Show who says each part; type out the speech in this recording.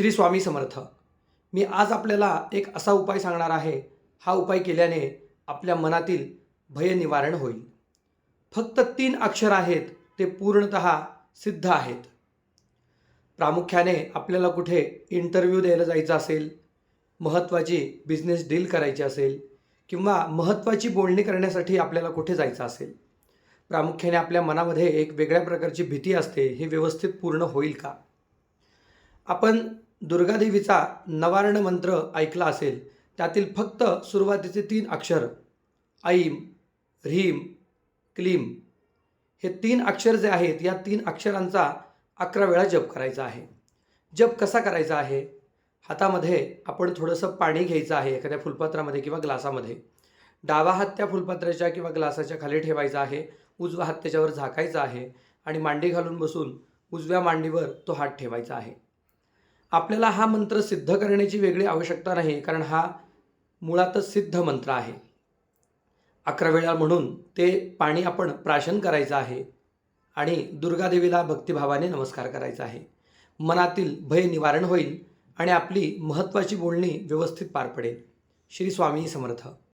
Speaker 1: श्री स्वामी समर्थ. मी आज आपल्याला एक असा उपाय सांगणार आहे. हा उपाय केल्याने आपल्या मनातील भय निवारण होईल. फक्त तीन अक्षर आहेत ते पूर्णत सिद्ध आहेत. प्रामुख्याने आपल्याला कुठे इंटरव्ह्यू द्यायला जायचं असेल महत्त्वाची बिझनेस डील करायची असेल किंवा महत्त्वाची बोलणी करण्यासाठी आपल्याला कुठे जायचं असेल प्रामुख्याने आपल्या मनामध्ये एक वेगळ्या प्रकारची भीती असते हे व्यवस्थित पूर्ण होईल का? आपण दुर्गादेवीचा नवारण मंत्र ऐकला असेल त्यातील फक्त सुरुवातीचे तीन अक्षर ऐम ह्रीम क्लीम हे तीन अक्षर जे आहेत या तीन अक्षरांचा अकरा वेळा जप करायचा आहे. जप कसा करायचा आहे? हातामध्ये आपण थोडंसं पाणी घ्यायचं आहे एखाद्या फुलपात्रामध्ये किंवा ग्लासामध्ये. डावा हात त्या फुलपात्राच्या किंवा ग्लासाच्या खाली ठेवायचा आहे उजवा हात त्याच्यावर झाकायचा आहे आणि मांडी घालून बसून उजव्या मांडीवर तो हात ठेवायचा आहे. आपल्याला हा मंत्र सिद्ध करण्याची वेगळी आवश्यकता नाही कारण हा मुळातच सिद्ध मंत्र आहे. अकरा वेळा म्हणून ते पाणी आपण प्राशन करायचं आहे आणि दुर्गादेवीला भक्तिभावाने नमस्कार करायचा आहे. मनातील भय निवारण होईल आणि आपली महत्त्वाची बोलणी व्यवस्थित पार पडेल. श्री स्वामी समर्थ.